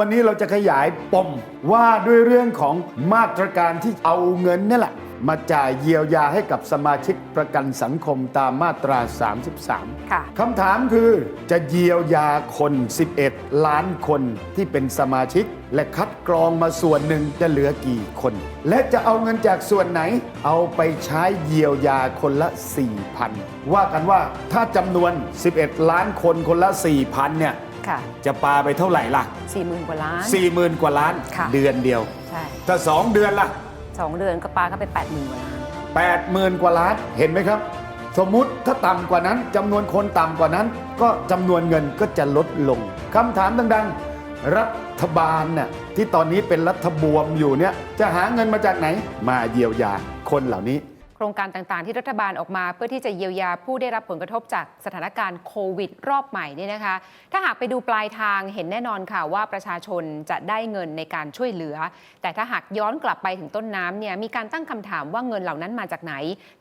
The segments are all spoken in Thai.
วันนี้เราจะขยายปมว่าด้วยเรื่องของมาตรการที่เอาเงินนี่แหละ มาจ่ายเยียวยาให้กับสมาชิกประกันสังคมตามมาตรา 33ค่ะคำถามคือจะเยียวยาคน 11 ล้านคนที่เป็นสมาชิก และคัดกรองมาส่วนหนึ่งจะเหลือกี่คน และจะเอาเงินจากส่วนไหน เอาไปใช้เยียวยาคนละ 4,000 ว่ากันว่าถ้าจำนวน 11 ล้านคนคนละ 4,000เนี่ย ค่ะ จะปาไปเท่าไหร่ล่ะ สี่หมื่นกว่าล้าน 40,000 กว่าล้าน ค่ะ เดือนเดียว ใช่ถ้า 2 เดือนล่ะ สองเดือนก็ปาเข้าไปแปดหมื่นกว่าล้าน 80,000 กว่าล้านเห็นไหมครับ สมมุติถ้าต่ำกว่านั้นจำนวนคนต่ำกว่านั้น ก็จำนวนเงินก็จะลดลงคำถามดังๆ รัฐบาลน่ะที่ตอนนี้เป็นรัฐบวมอยู่เนี่ยจะหาเงินมาจากไหนมาเยียวยาคนเหล่านี้โค รงการต่างๆ ที่รัฐบาลออกมา เพื่อที่จะเยียวยาผู้ได้รับผลกระทบจากสถานการณ์โควิด รอบใหม่เนี่ยนะคะ ถ้าหากไปดูปลายทางเห็นแน่นอนค่ะว่าประชาชนจะได้เงินในการช่วยเหลือ แต่ถ้าหากย้อนกลับไปถึงต้นน้ำเนี่ยมีการตั้งคำถามว่าเงินเหล่านั้นมาจากไหน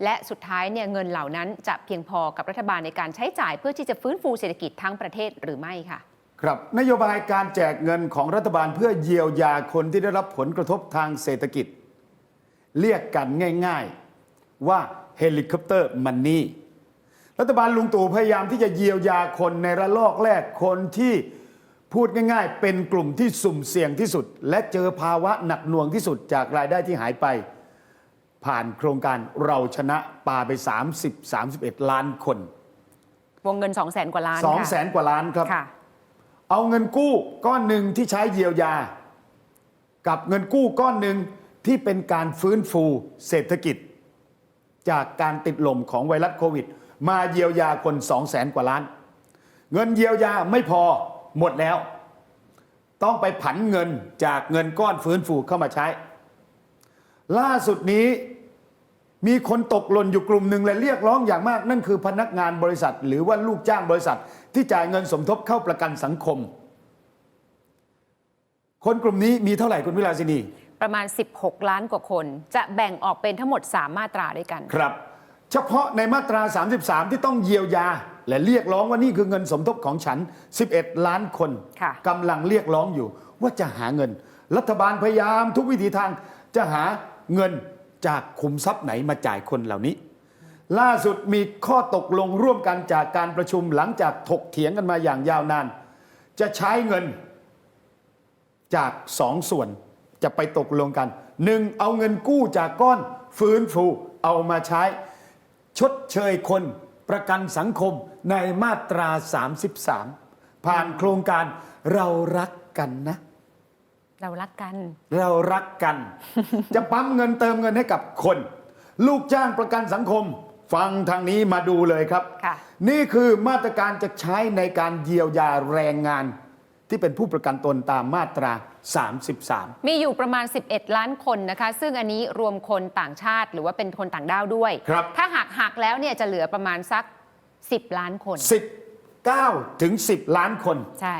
และสุดท้ายเนี่ยเงินเหล่านั้นจะเพียงพอกับรัฐบาลในการใช้จ่ายเพื่อที่จะฟื้นฟูเศรษฐกิจทั้งประเทศหรือไม่ค่ะครับนโยบายการแจกเงินของรัฐบาลเพื่อเยียวยาคนที่ได้รับผลกระทบทางเศรษฐกิจ เรียกกันง่าย ๆ ว่าเฮลิคอปเตอร์มันนี่รัฐบาลลุงตู่พยายามที่จะเยียวยาคนในระลอกแรกคนที่พูดง่าย ๆ เป็นกลุ่มที่สุ่มเสี่ยงที่สุด และเจอภาวะหนักหน่วงที่สุดจากรายได้ที่หายไป ผ่านโครงการเราชนะปาไป 30-31 ล้านคน วงเงิน 2 0 0แสนกว่าล้าน2 0 0ค่ะแสนกว่าล้านครับค่ะเอาเงินกู้ก้อนหนึ่งที่ใช้เยียวยา กับเงินกู้ก้อนหนึ่งที่เป็นการฟื้นฟูเศรษฐกิจ จากการติดลมของไวรัสโควิด มาเยียวยาคน2 0 0แสนกว่าล้าน เงินเยียวยาไม่พอหมดแล้ว ต้องไปผันเงินจากเงินก้อนฟื้นฟูเข้ามาใช้ ล่าสุดนี้มีคนตกหล่นอยู่กลุ่มหนึ่งและเรียกร้องอย่างมาก นั่นคือพนักงานบริษัท หรือว่าลูกจ้างบริษัท ที่จ่ายเงินสมทบเข้าประกันสังคม คนกลุ่มนี้มีเท่าไหร่คุณวิลาสินี ประมาณ 16 ล้านกว่าคน จะแบ่งออกเป็นทั้งหมด 3 มาตราด้วยกันครับ เฉพาะในมาตรา 33 ที่ต้องเยียวยา และเรียกร้องว่านี่คือเงินสมทบของฉัน 11 ล้านคนค่ะกำลังเรียกร้องอยู่ ว่าจะหาเงิน รัฐบาลพยายามทุกวิถีทางจะหาเงินจากคุมทรัพย์ไหนมาจ่ายคนเหล่านี้ ล่าสุดมีข้อตกลงร่วมกันจากการประชุมหลังจากถกเถียงกันมาอย่างยาวนาน จะใช้เงินจากสองส่วน จะไปตกลงกันหนึ่งเอาเงินกู้จากก้อนฟื้นฟูเอามาใช้ ชดเชยคนประกันสังคมในมาตรา 33 ผ่านโครงการเรารักกันนะ เรารักกัน เรารักกัน จะปั๊มเงินเติมเงินให้กับคน ลูกจ้างประกันสังคม ฟังทางนี้มาดูเลยครับค่ะนี่คือมาตรการจะใช้ในการเยียวยาแรงงาน ที่เป็นผู้ประกันตนตามมาตรา 33 มีอยู่ประมาณ 11 ล้านคนนะคะ ซึ่งอันนี้รวมคนต่างชาติหรือว่าเป็นคนต่างด้าวด้วย ครับ ถ้าหักหักแล้วเนี่ยจะเหลือประมาณสัก 10 ล้านคน 19 ถึง 10 ล้านคน ใช่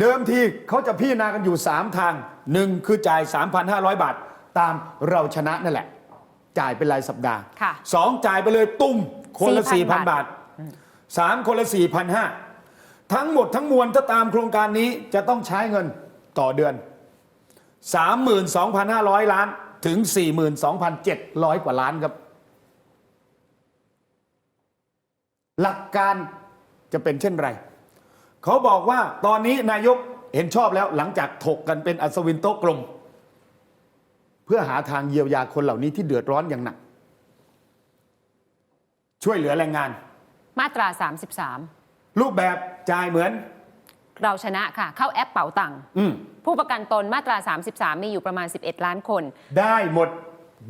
เดิมทีเขาจะพิจารณากันอยู่ 3 ทาง 1 คือจ่าย 3,500 บาท ตามเราชนะนั่นแหละ จ่ายเป็นรายสัปดาห์ค่ะ2จ่ายไปเลยตุ้มคนละ 4,000 4,000 บาท 3 คนละ 4,500 ทั้งหมดทั้งมวลถ้าตามโครงการนี้จะต้องใช้เงินต่อเดือน 32,500 ล้านถึง 42,700 กว่าล้านครับ หลักการจะเป็นเช่นไร เขาบอกว่าตอนนี้นายกเห็นชอบแล้วหลังจากถกกันเป็นอัศวินโต๊ะกลม เพื่อหาทางเยียวยาคนเหล่านี้ที่เดือดร้อนอย่างหนัก ช่วยเหลือแรงงาน มาตรา รูปแบบจ่ายเหมือน33เราชนะค่ะ เข้าแอปเป๋าตังค์อืมผู้ประกันตนมาตรา 33 มีอยู่ประมาณ 11 ล้านคน ได้หมด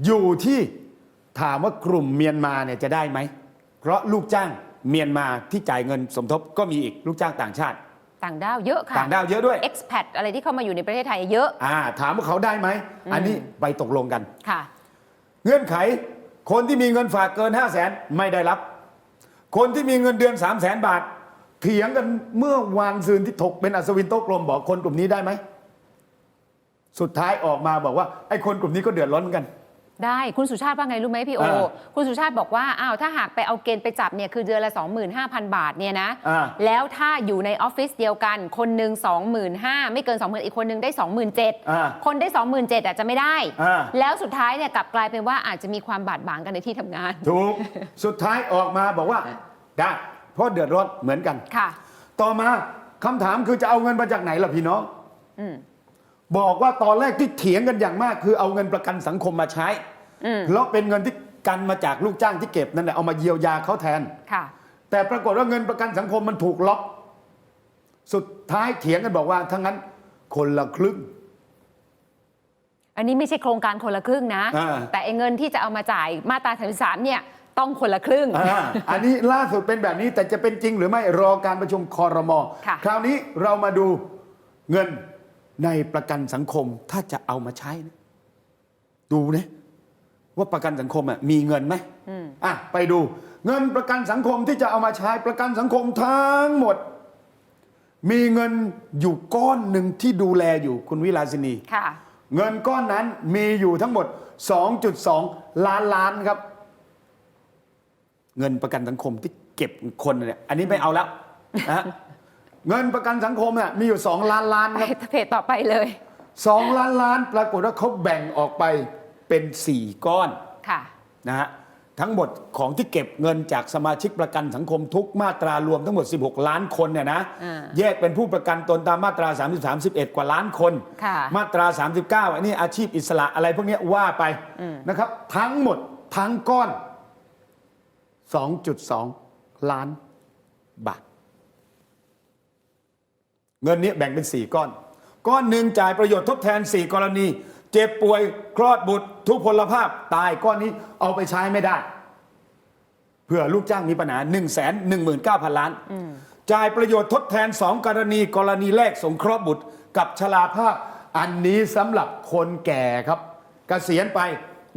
อยู่ที่ถามว่ากลุ่มเมียนมาเนี่ยจะได้ไหม เพราะลูกจ้างเมียนมาที่จ่ายเงินสมทบก็มีอีกลูกจ้างต่างชาติ ต่างด้าวเยอะค่ะ ต่างด้าวเยอะด้วย expat อะไรที่เข้ามาอยู่ในประเทศไทยเยอะ อ่า ถามว่าเขาได้ไหม อันนี้ไปตกลงกัน ค่ะ เงื่อนไขคนที่มีเงินฝากเกิน 5 0 0แสนไม่ได้รับ คนที่มีเงินเดือน 3 0 0แสนบาท เถียงกันเมื่อวานซืนที่ถกเป็นอัศวินโต๊ะกลมบอกคนกลุ่มนี้ได้ไหม สุดท้ายออกมาบอกว่าไอ้คนกลุ่มนี้ก็เดือดร้อนเหมือนกัน ได้คุณสุชาติว่าไงรู้ไหมพี่โอ อ่าคุณสุชาติบอกว่าอ้าวถ้าหากไปเอาเกณฑ์ไปจับเนี่ยคือเดือนละ 25,000 บาทเนี่ยนะ อ่า แล้วถ้าอยู่ในออฟฟิศเดียวกัน คนหนึ่ง25,000 ไม่เกิน 20,000 อีกคนหนึงได้ 27,000 อ่า คนได้ 27,000อะจะไม่ได้ อ่า แล้วสุดท้ายเนี่ยกลับกลายเป็นว่าอาจจะมีความบาดหมางกันในที่ทำงาน ถูก สุดท้ายออกมาบอกว่าได้ เพราะเดือดร้อนเหมือนกัน ค่ะ ต่อมาคำถามคือจะเอาเงินมาจากไหนล่ะพี่น้อง อืม บอกว่าตอนแรกที่เถียงกันอย่างมาก คือเอาเงินประกันสังคมมาใช้ อืมเพราะเป็นเงินที่กันมาจากลูกจ้างที่เก็บนั่นแหละเอามาเยียวยาเขาแทน ค่ะ แต่ปรากฏว่าเงินประกันสังคมมันถูกล็อก สุดท้ายเถียงกันบอกว่าทั้างนั้นคนละครึ่ง อันนี้ไม่ใช่โครงการคนละครึ่งนะ อ่า แต่ไอ้เงินที่จะเอามาจ่ายมาตรา33เนี่ย ต้องคนละครึ่ง อ่าอันนี้ล่าสุดเป็นแบบนี้แต่จะเป็นจริงหรือไม่รอการประชุมคอรมอค่ะ คราวนี้เรามาดูเงินในประกันสังคมถ้าจะเอามาใช้นะดูนะว่าประกันสังคมอะมีเงินไหมอะไปดู เงินประกันสังคมที่จะเอามาใช้ประกันสังคมทั้งหมด มีเงินอยู่ก้อนหนึ่งที่ดูแลอยู่คุณวิลาสินี ค่ะ เงินก้อนนั้นมีอยู่ทั้งหมด 2.2 ล้านล้านครับ เงินประกันสังคมที่เก็บคนเนี่ยอันนี้ไม่เอาแล้วนะฮะเงินประกันสังคมเนี่ยมีอยู่ 2 ล้านล้านไปครับเพจต่อไปเลย 2 ล้านล้านปรากฏว่าเขาแบ่งออกไปเป็น 4 ก้อนค่ะนะนะฮะทั้งหมดของที่เก็บเงินจากสมาชิกประกันสังคมทุกมาตรารวมทั้งหมด 16 ล้านคนเนี่ยนะอ่าแยกเป็นผู้ประกันตนตามมาตรา 33 11 กว่าล้านคนค่ะมาตรา 39อันนี้อาชีพอิสระอะไรพวกเนี้ยว่าไปนะครับทั้งหมดทั้งก้อน 2.2 ล้านบาท เงินนี้แบ่งเป็น 4 ก้อน ก้อนหนึ่งจ่ายประโยชน์ทดแทน 4 กรณี เจ็บป่วยคลอดบุตร ทุพพลภาพตายก้อนนี้เอาไปใช้ไม่ได้เพื่อลูกจ้างมีปัญหา 1 1 9 0 0 0 ล้าน จ่ายประโยชน์ทดแทน 2 กรณี กรณีแรกสงเคราะห์บุตรกับชราภาพ อันนี้สำหรับคนแก่ครับกเกษียณไป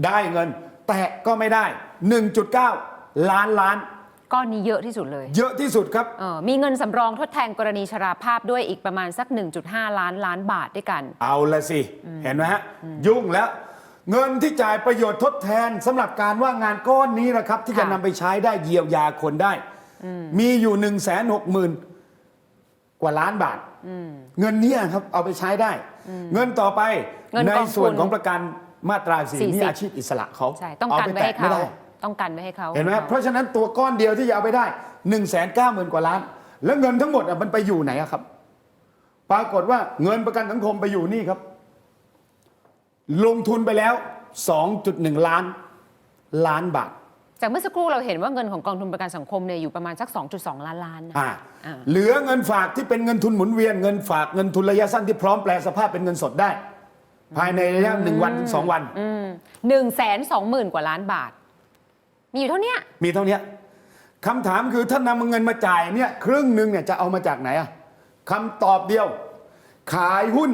ได้เงิน แต่ก็ไม่ได้ 1.9 ล้านล้าน ก้อนนี้เยอะที่สุดเลยเยอะที่สุดครับ เออมีเงินสำรองทดแทนกรณีชราภาพด้วยอีกประมาณสัก 1.5 ล้านล้านบาทด้วยกัน เอาละสิ เห็นไหมฮะ ยุ่งแล้ว เงินที่จ่ายประโยชน์ทดแทนสำหรับการว่างงานก้อนนี้นะครับ ที่จะค่ะ นำไปใช้ได้เยียวยาคนได้ มีอยู่1นึ่งแสนหกหมื่นกว่าล้านบาท เงินเนี้ครับเอาไปใช้ได้ เงินต่อไปเงินในกองทุนส่วนของประกันมาตราสี่40นี่อาชีพอิสระเขาใช่ต้องเากันปไว้ให้แตะม่เขาด้ ต้องกันไว้ให้เขาเห็นไหมเพราะฉะนั้นตัวก้อนเดียวที่จะเอาไปได้1นึ่งแสนเก้าหมื่นกว่าล้าน แล้วเงินทั้งหมดอะมันไปอยู่ไหนอะครับ ปรากฏว่าเงินประกันสังคมไปอยู่นี่ครับ ลงทุนไปแล้ว 2.1 ล้านล้านบาทจากเมื่อสักครู่เราเห็นว่าเงินของกองทุนประกันสังคมเนี่ยอยู่ประมาณสัก 2.2 ล้านล้านนะอ่าอ่าเหลือเงินฝากที่เป็นเงินทุนหมุนเวียนเงินฝากเงินทุนระยะสั้นที่พร้อมแปลสภาพเป็นเงินสดได้ ภายในระยะหนึ่งวันถึงสองวันหนึ่งแสนสองหมื่นกว่าล้านบาท มีอยู่เท่าเนี้ยมีเท่านี้คำถามคือถ้านำเงินมาจ่ายเนี่ยครึ่งหนึ่งเนี่ยจะเอามาจากไหนอะคำตอบเดียว ขายหุ้น